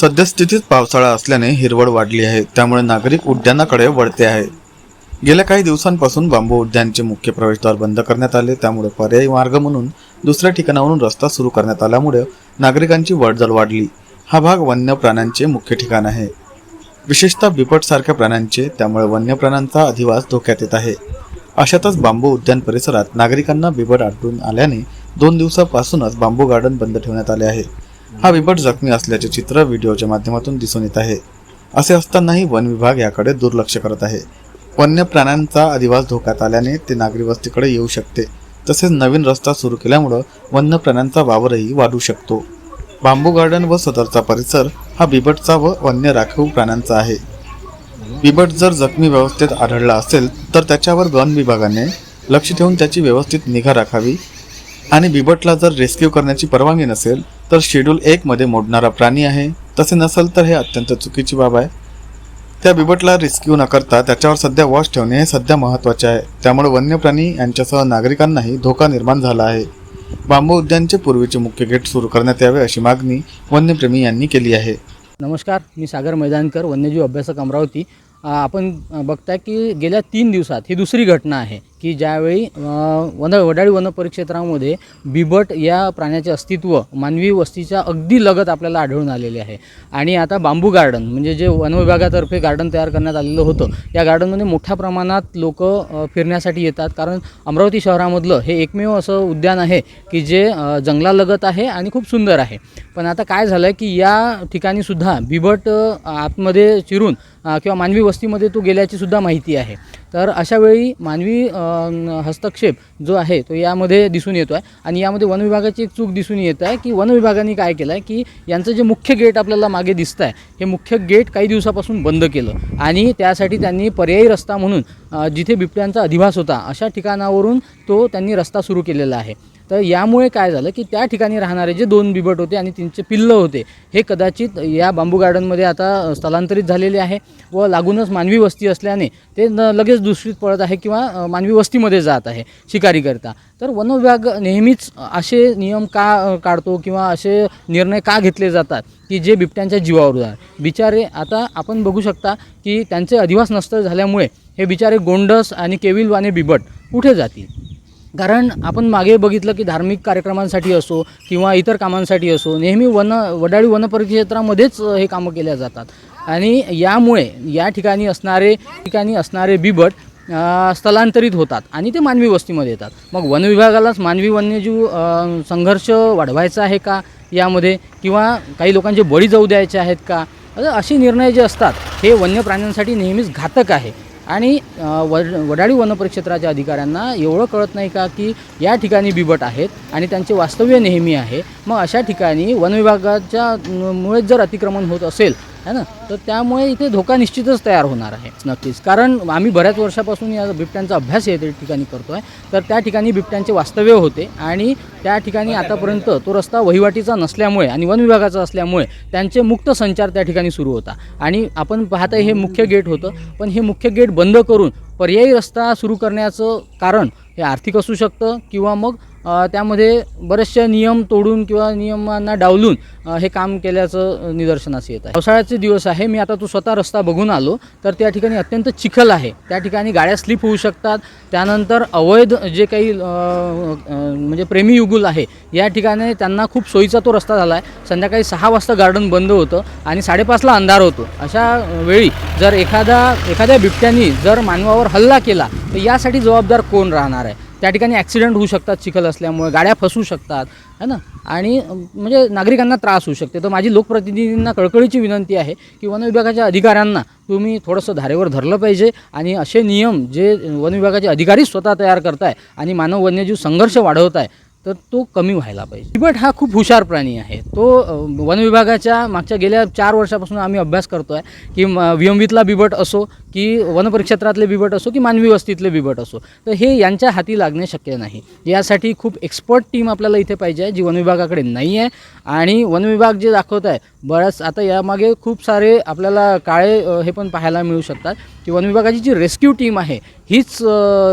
सद्यस्थितीत पावसाळा असल्याने हिरवळ वाढली आहे. त्यामुळे नागरिक उद्यानाकडे वळते आहे. गेल्या काही दिवसांपासून बांबू उद्यानचे मुख्य प्रवेशद्वार बंद करण्यात आले. त्यामुळे पर्यायी मार्ग म्हणून दुसऱ्या ठिकाणावरून रस्ता सुरू करण्यात आल्यामुळे नागरिकांची वर्दळ वाढली. हा भाग वन्य प्राण्यांचे मुख्य ठिकाण आहे. विशेषतः बिबटसारख्या प्राण्यांचे त्यामुळे वन्य प्राण्यांचा अधिवास धोक्यात येत आहे. अशातच बांबू उद्यान परिसरात नागरिकांना बिबट आढळून आल्याने दोन दिवसापासूनच बांबू गार्डन बंद ठेवण्यात आले आहे. हा बिबट जखमी असल्याचे चित्र व्हिडिओच्या माध्यमातून दिसून येत आहे. असे असतानाही वन विभाग याकडे दुर्लक्ष करत आहे. वन्य प्राण्यांचा अधिवास धोक्यात आल्याने ते नागरी वस्तीकडे येऊ शकते. तसेच नवीन रस्ता सुरू केल्यामुळं वन्य प्राण्यांचा वावरही वाढू शकतो. बांबू गार्डन व सदरचा परिसर हा बिबटचा व वन्य राखीव प्राण्यांचा आहे. बिबट जर जखमी व्यवस्थेत आढळला असेल तर त्याच्यावर वन विभागाने लक्ष ठेवून त्याची व्यवस्थित निगा राखावी आणि बिबटला जर रेस्क्यू करण्याची परवानगी नसेल तर शेड्यूल एक मध्ये मोडणारा प्राणी आहे. तसे नसेल तर हे अत्यंत चुकीची बाब आहे. त्या बिबटला रेस्क्यू न करता त्याच्यावर सध्या वॉच ठेवणे हे सध्या महत्त्वाचे आहे. त्यामुळे वन्य प्राणी यांच्यासह नागरिकांनाही धोका निर्माण झाला आहे. बांबू उद्यानचे पूर्वीचे मुख्य गेट सुरू करण्यात यावे अशी मागणी वन्यप्रेमी यांनी केली आहे. नमस्कार मी सागर मैदानकर वन्यजीव अभ्यासक अमरावती. आपण बघताय की गेल्या तीन दिवसात ही दुसरी घटना आहे. की ज्यावेळी वन वडाळी वन परिक्षेत्रामध्ये बिबट या प्राण्याचे अस्तित्व मानवी वस्तीच्या अगदी लगत आपल्याला आढळून आलेले आहे. आणि आता बांबू गार्डन म्हणजे जे वन विभागातर्फे गार्डन तयार करण्यात आलेलं होतं या गार्डनमध्ये मोठ्या प्रमाणात लोक फिरण्यासाठी येतात. कारण अमरावती शहरामधलं हे एकमेव असं उद्यान आहे की जे जंगलालगत आहे आणि खूप सुंदर आहे. पण आता काय झालं आहे की या ठिकाणी सुद्धा बिबट आतमध्ये चिरून किंवा मानवी वस्तीमध्ये तो गेल्याची सुद्धा माहिती आहे. तर अशावेळी मानवी हस्तक्षेप जो आहे तो यामध्ये दिसून येतो आहे आणि यामध्ये वन विभागाची एक चूक दिसून येत आहे की वन विभागाने काय केलं आहे की यांचं जे मुख्य गेट आपल्याला मागे दिसतं आहे हे मुख्य गेट काही दिवसापासून बंद केलं. आणि त्यासाठी त्यांनी पर्यायी रस्ता म्हणून जिथे बिबट्यांचा अधिवास होता अशा ठिकाणावरून तो त्यांनी रस्ता सुरू केलेला आहे. तर यामुळे काय झालं की त्या ठिकाणी राहणारे जे दोन बिबट होते आणि त्यांचे पिल्लं होते हे कदाचित या बांबू गार्डनमध्ये आता स्थलांतरित झालेले आहे व लागूनच मानवी वस्ती असल्याने ते न लगेच दुसरीत पळत आहे किंवा मानवी वस्तीमध्ये जात आहे शिकारीकरता. तर वन विभाग नेहमीच असे नियम का काढतो किंवा असे निर्णय का घेतले जातात की जे बिबट्यांच्या जीवावर जाणार बिचारे आता आपण बघू शकता की त्यांचे अधिवास नष्ट झाल्यामुळे हे बिचारे गोंडस आणि केविलवाने बिबट कुठे जातील? कारण आपण मागे बघितलं की धार्मिक कार्यक्रमांसाठी असो किंवा इतर कामांसाठी असो नेहमी वन वडाळी वन परिक्षेत्रामध्येच हे कामं केल्या जातात. आणि यामुळे या ठिकाणी असणारे ठिकाणी असणारे बिबट स्थलांतरित होतात आणि ते मानवी वस्तीमध्ये येतात. मग वन विभागालाच मानवी वन्यजीव संघर्ष वाढवायचा आहे का यामध्ये? किंवा काही लोकांचे बळी जाऊ द्यायचे आहेत का? असे निर्णय जे असतात हे वन्य प्राण्यांसाठी नेहमीच घातक आहे. आणि वड वडाळी वनपरिक्षेत्राच्या अधिकाऱ्यांना एवढं कळत नाही का की या ठिकाणी बिबट आहेत आणि त्यांचे वास्तव्य नेहमी आहे. मग अशा ठिकाणी वनविभागाच्या मुळेच जर अतिक्रमण होत असेल है ना? तर त्यामुळे इथे धोका निश्चितच तयार होणार आहे नक्कीच. कारण आम्ही बऱ्याच वर्षापासून या बिबट्यांचा अभ्यास या ठिकाणी करतो आहे तर त्या ठिकाणी बिबट्यांचे वास्तव्य होते आणि त्या ठिकाणी आतापर्यंत तो रस्ता वहिवाटीचा नसल्यामुळे आणि वन विभागाचा असल्यामुळे त्यांचे मुक्त संचार त्या ठिकाणी सुरू होता. आणि आपण पाहता हे मुख्य गेट होतं. पण हे मुख्य गेट बंद करून पर्यायी रस्ता सुरू करण्याचं कारण हे आर्थिक असू शकतं किंवा मग त्यामध्ये बरेचसे नियम तोडून किंवा नियमांना डावलून हे काम केल्याचं निदर्शनास येत आहे. पावसाळ्याचे दिवस आहे मी आता तो स्वतः रस्ता बघून आलो तर त्या ठिकाणी अत्यंत चिखल आहे. त्या ठिकाणी गाड्या स्लिप होऊ शकतात. त्यानंतर अवैध जे काही म्हणजे प्रेमी युगुल आहे या ठिकाणी त्यांना खूप सोयीचा तो रस्ता झाला आहे संध्याकाळी सहा वाजता गार्डन बंद होतं आणि साडेपाचला अंधार होतो. अशा वेळी जर एखादा एखाद्या बिबट्यानी जर मानवावर हल्ला केला तर यासाठी जबाबदार कोण राहणार आहे? त्या ठिकाणी ॲक्सिडेंट होऊ शकतात चिखल असल्यामुळे गाड्या फसू शकतात है ना? आणि म्हणजे नागरिकांना त्रास होऊ शकते. तर माझी लोकप्रतिनिधींना कळकळीची विनंती आहे की वन विभागाच्या अधिकाऱ्यांना तुम्ही थोडंसं धारेवर धरलं पाहिजे आणि असे नियम जे वन विभागाचे अधिकारी स्वतः तयार करताय आणि मानव वन्यजीव संघर्ष वाढवत आहे तर तो कमी व्हायला पाहिजे. बिबट हा खूप हुशार प्राणी आहे. तो वनविभागाच्या वन विभागाच्या मागच्या गेल्या चार वर्षापासून आम्ही अभ्यास करतो आहे की म- बिबट असो की वनपरिक्षेत्रातले बिबट असो की मानवी वस्तीतले बिबट असो. तर हे यांच्या हाती लागणे शक्य नाही. यासाठी खूप एक्सपर्ट टीम आपल्याला इथे पाहिजे आहे जी वनविभागाकडे नाही आहे. आणि वनविभाग जे दाखवत आहे बऱ्याच आता यामागे खूप सारे आपल्याला काळे हे पण पाहायला मिळू शकतात. की वन विभागाची जी रेस्क्यू टीम आहे हीच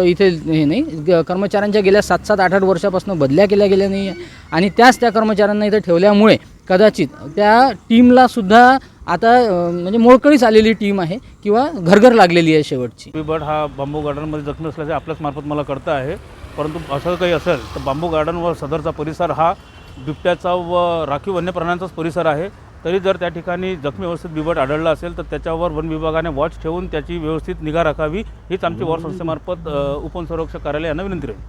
इथे हे नाही कर्मचाऱ्यांच्या गेल्या सात सात आठ आठ वर्षापासून बदल्या केल्या गेल्या नाही आहे आणि त्याच त्या कर्मचाऱ्यांना इथे ठेवल्यामुळे कदाचित त्या टीमला सुद्धा आता म्हणजे मोळकळीच आलेली टीम आहे किंवा घरघर लागलेली आहे शेवटची. बिबट हा बांबू गार्डनमध्ये जखमी असल्याचे आपल्याच मार्फत मला कळतं आहे. परंतु असं काही असेल तर बांबू गार्डन व सदरचा परिसर हा बिबट्याचा व राखीव वन्य प्राण्यांचाच परिसर आहे. तरी जर त्या ठिकाणी जखमी अवस्थेत बिबट आढळला असेल तर त्याच्यावर वन विभागाने वॉच ठेवून त्याची व्यवस्थित निगा राखावी. हीच आमची वॉर संस्थेमार्फत अ, उपवनसंरक्षक कार्यालय यांना विनंती राहील.